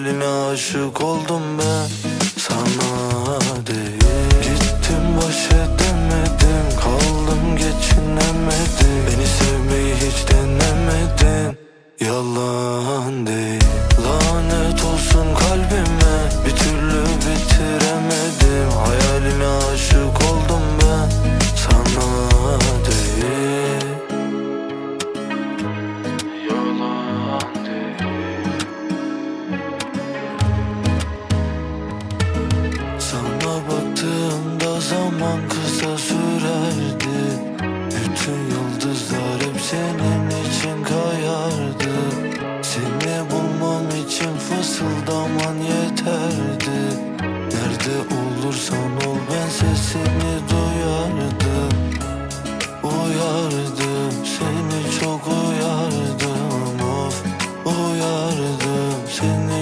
Hayaline aşık oldum ben. Sana değil. Gittim baş edemedim. Kaldım geçinemedim. Beni sevmeyi hiç denemedin. Yalan değil baktığımda zaman kısa sürerdi. Bütün yıldızlar hep senin için kayardı. Seni bulmam için fısıldaman yeterdi. Nerede olursan ol ben sesini duyardım. Uyardım seni çok uyardım. Of Uyardım seni